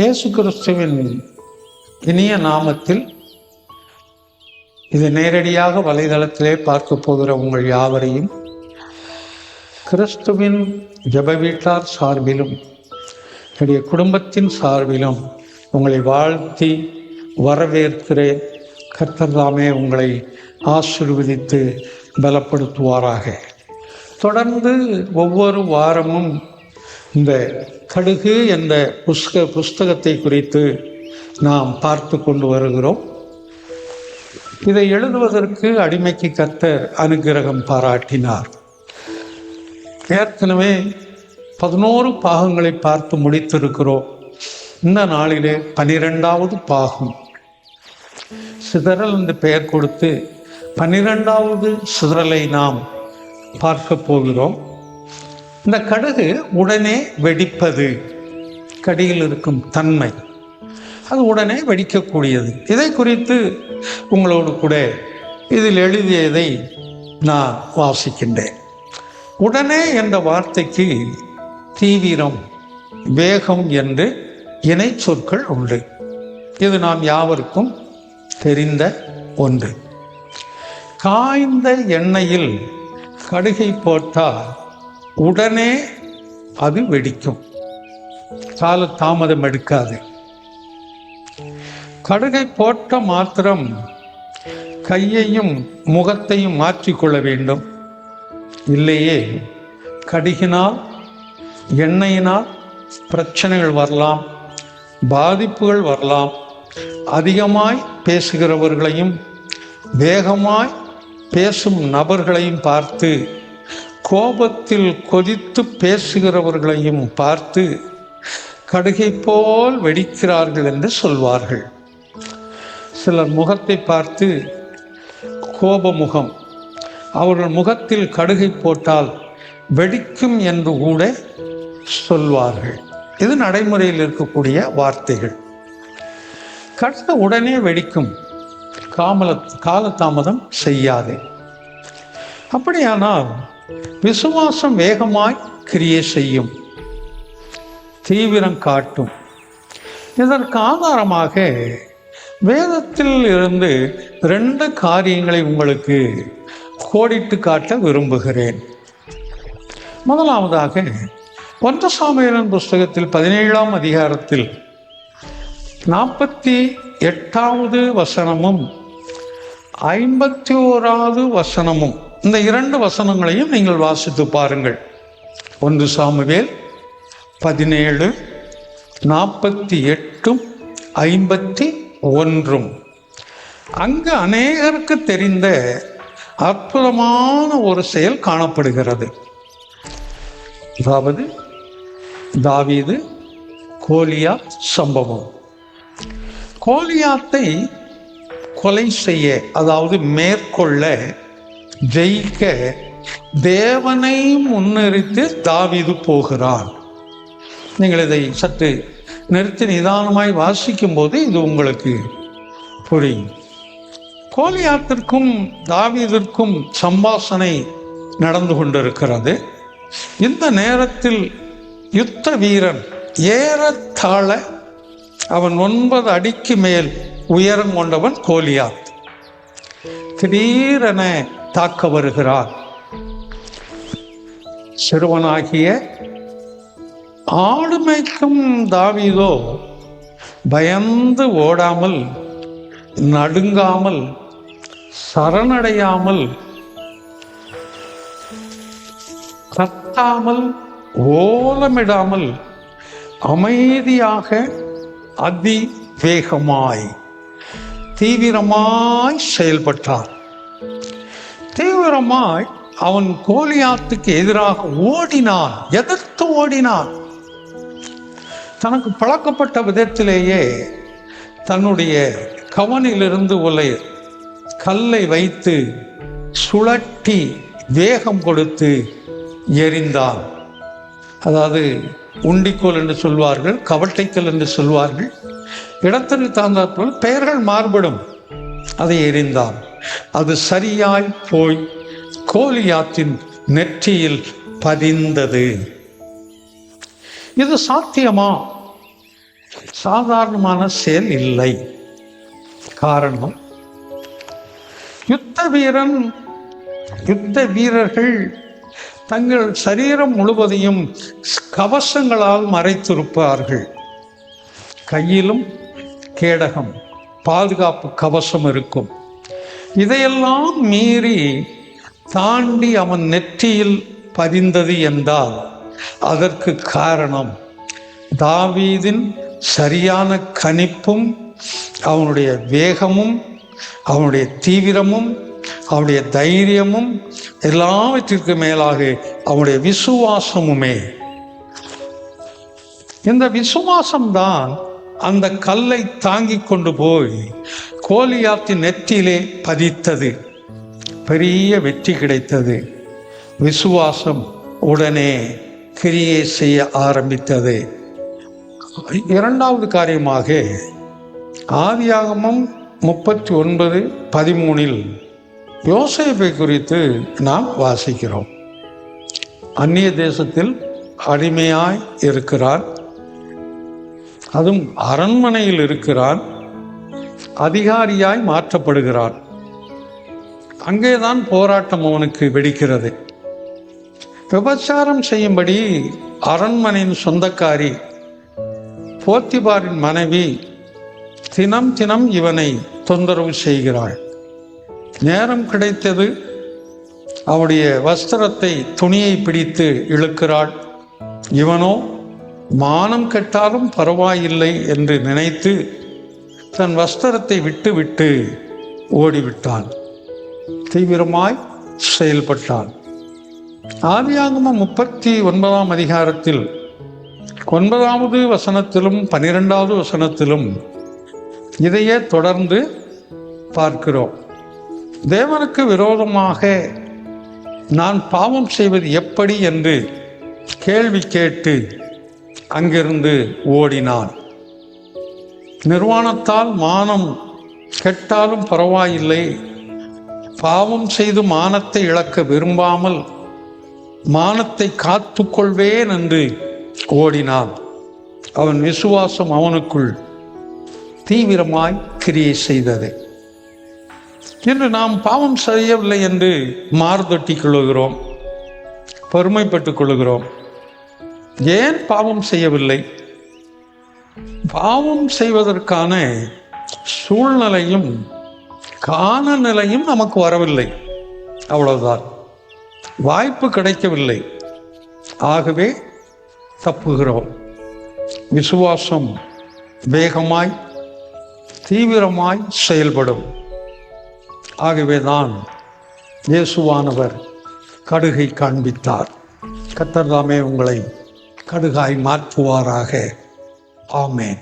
இயேசு கிறிஸ்துவின் இனிய நாமத்தில் இது நேரடியாக வலைதளத்திலே பார்க்க போகிற உங்கள் யாவரையும் கிறிஸ்துவின் ஜெப வீட்டார் சார்பிலும் என்னுடைய குடும்பத்தின் சார்பிலும் உங்களை வாழ்த்தி வரவேற்கிறேன். கர்த்தர் தாமே உங்களை ஆசிர்வதித்து பலப்படுத்துவாராக. தொடர்ந்து ஒவ்வொரு வாரமும் இந்த கடுகு என்ற புஸ்க புஸ்தகத்தை குறித்து நாம் பார்த்து கொண்டு வருகிறோம். இதை எழுதுவதற்கு அடிமைக்கு கத்தர் அனுக்கிரகம் பாராட்டினார். ஏற்கனவே பதினோரு பாகங்களை பார்த்து முடித்திருக்கிறோம். இந்த நாளிலே பனிரெண்டாவது பாகம். சிதறல் என்று பெயர் கொடுத்து பன்னிரெண்டாவது சிதறலை நாம் பார்க்க போகிறோம். இந்த கடுகு உடனே வெடிப்பது. கடியில் இருக்கும் தன்மை. அது உடனே வெடிக்கக்கூடியது. இதை குறித்து உங்களோடு கூட இதில் எழுதியதை நான் வாசிக்கின்றேன். உடனே என்ற வார்த்தைக்கு தீவிரம் வேகம் என்று இணை சொற்கள் உண்டு. இது நாம் யாவருக்கும் தெரிந்த ஒன்று. காய்ந்த எண்ணெயில் கடுகை போட்டால் உடனே அது வெடிக்கும். கால தாமதம் எடுக்காது. கடுகை போட்ட மாத்திரம் கையையும் முகத்தையும் மாற்றிக்கொள்ள வேண்டும். இல்லையே கடுகினால் எண்ணெயினால் பிரச்சனைகள் வரலாம் பாதிப்புகள் வரலாம். அதிகமாய் பேசுகிறவர்களையும் வேகமாய் பேசும் நபர்களையும் பார்த்து கோபத்தில் கொதித்து பேசுகிறவர்களையும் பார்த்து கடுகை போல் வெடிக்கிறார்கள் என்று சொல்வார்கள். சிலர் முகத்தை பார்த்து கோபமுகம் அவர்கள் முகத்தில் கடுகை போட்டால் வெடிக்கும் என்று கூட சொல்வார்கள். இது நடைமுறையில் இருக்கக்கூடிய வார்த்தைகள். கடந்த உடனே வெடிக்கும். காமல காலதாமதம் செய்யாதே. அப்படியானால் விசுவாசம் வேகமாய் கிரியை செய்யும். தீவிரம் காட்டும். இதற்கு ஆதாரமாக வேதத்தில் இருந்து ரெண்டு காரியங்களை உங்களுக்கு கோடிட்டு காட்ட விரும்புகிறேன். முதலாவதாக ஒன்று புஸ்தகத்தில் பதினேழாம் அதிகாரத்தில் நாற்பத்தி எட்டாவது வசனமும் ஐம்பத்தி ஓராவது வசனமும் இந்த இரண்டு வசனங்களையும் நீங்கள் வாசித்து பாருங்கள். ஒன்று சாமுவேல் பதினேழு நாற்பத்தி எட்டும் ஐம்பத்தி ஒன்றும். அங்கு அநேகருக்கு தெரிந்த அற்புதமான ஒரு செயல் காணப்படுகிறது. அதாவது தாவீது கோலியா சம்பவம். கோலியாத்தை கொலை செய்ய அதாவது மேற்கொள்ள ஜெயிக்க தேவனை முன்னெறித்து தாவிது போகிறான். நீங்கள் இதை சற்று நிறுத்தி நிதானமாய் வாசிக்கும் போது இது உங்களுக்கு புரியும். கோலியாத்திற்கும் தாவீதிற்கும் சம்பாசனை நடந்து கொண்டிருக்கிறது. இந்த நேரத்தில் யுத்த வீரன் ஏறத்தாழ அவன் ஒன்பது அடிக்கு மேல் உயரம் கொண்டவன் கோலியாத். திடீரென தாக்க வருகிறார். சிறுவனாகிய ஆடு மேய்க்கும் பயந்து ஓடாமல் நடுங்காமல் சரணடையாமல் கத்தாமல் ஓலமிடாமல் அமைதியாக அதிவேகமாய் தீவிரமாய் செயல்பட்டார். தீவிரமாய் அவன் கோலியாத்துக்கு எதிராக ஓடினான். எதிர்த்து ஓடினான். தனக்கு பழக்கப்பட்ட விதத்திலேயே தன்னுடைய கவனிலிருந்து உள்ள கல்லை வைத்து சுழட்டி வேகம் கொடுத்து எரிந்தான். அதாவது உண்டிக்கோல் என்று சொல்வார்கள் கவட்டைக்கல் என்று சொல்வார்கள். இடத்திற்கு தகுந்தாற்போல் பெயர்கள் மாறுபடும். அதை எரிந்தான். அது சரியாய் போய் கோலியாத்தின் நெற்றியில் பதிந்தது. இது சாத்தியமா? சாதாரணமான செயல் இல்லை. காரணம் யுத்த வீரன் யுத்த வீரர்கள் தங்கள் சரீரம் முழுவதையும் கவசங்களால் மறைத்திருப்பார்கள். கையிலும் கேடகம் பாதுகாப்பு கவசம் இருக்கும். இதையெல்லாம் மீறி தாண்டி அவன் நெற்றியில் பதிந்தது என்றால் அதற்கு காரணம் தாவீதின் சரியான கணிப்பும் அவனுடைய வேகமும் அவனுடைய தீவிரமும் அவனுடைய தைரியமும் எல்லாவற்றிற்கு மேலாக அவனுடைய விசுவாசமுமே. இந்த விசுவாசம்தான் அந்த கல்லை தாங்கி கொண்டு போய் கோலியாத்தின் நெற்றியிலே பதித்தது. பெரிய வெற்றி கிடைத்தது. விசுவாசம் உடனே கிரியை செய்ய ஆரம்பித்தது. இரண்டாவது காரியமாக ஆதியாகமம் முப்பத்தி ஒன்பது பதிமூணில் யோசேப்பை குறித்து நாம் வாசிக்கிறோம். அந்நிய தேசத்தில் அடிமையாய் இருக்கிறான். அதுவும் அரண்மனையில் இருக்கிறான். அதிகாரியாய் மாற்றப்படுகிறான் அங்கேதான் போராட்டம் அவனுக்கு வெடிக்கிறது. விபச்சாரம் செய்யும்படி அரண்மனையின் சொந்தக்காரி போத்திபாரின் மனைவி தினம் தினம் இவனை தொந்தரவு செய்கிறாள். நேரம் கிடைத்தது அவளுடைய வஸ்திரத்தை துணியை பிடித்து இழுக்கிறாள். இவனோ மானம் கெட்டாலும் பரவாயில்லை என்று நினைத்து தன் வஸ்திரத்தை விட்டு விட்டு ஓடிவிட்டான். தீவிரமாய் செயல்பட்டான். ஆதியாகமம் முப்பத்தி ஒன்பதாம் அதிகாரத்தில் ஒன்பதாவது வசனத்திலும் பனிரெண்டாவது வசனத்திலும் இதையே தொடர்ந்து பார்க்கிறோம். தேவனுக்கு விரோதமாக நான் பாவம் செய்வது எப்படி என்று கேள்வி கேட்டு அங்கிருந்து ஓடினான். நிர்வாணத்தால் மானம் கெட்டாலும் பரவாயில்லை. பாவம் செய்து மானத்தை இழக்க விரும்பாமல் மானத்தை காத்து கொள்வேன் என்று ஓடினான். அவன் விசுவாசம் அவனுக்குள் தீவிரமாய் கிரியை செய்தது. இன்று நாம் பாவம் செய்யவில்லை என்று மார்தொட்டிக் கொள்ளுகிறோம். பெருமைப்பட்டுக் கொள்ளுகிறோம். ஏன் பாவம் செய்யவில்லை? பாவம் செய்வதற்கான சூழ்நிலையும் காலநிலையும் நமக்கு வரவில்லை. அவ்வளவுதான். வாய்ப்பு கிடைக்கவில்லை. ஆகவே தப்புகிறோம். விசுவாசம் வேகமாய் தீவிரமாய் செயல்படும். ஆகவேதான் இயேசுவானவர் கடுகை காண்பித்தார். கத்தர்தாமே உங்களை கடுகாய் மாற்றுவாராக. Amen.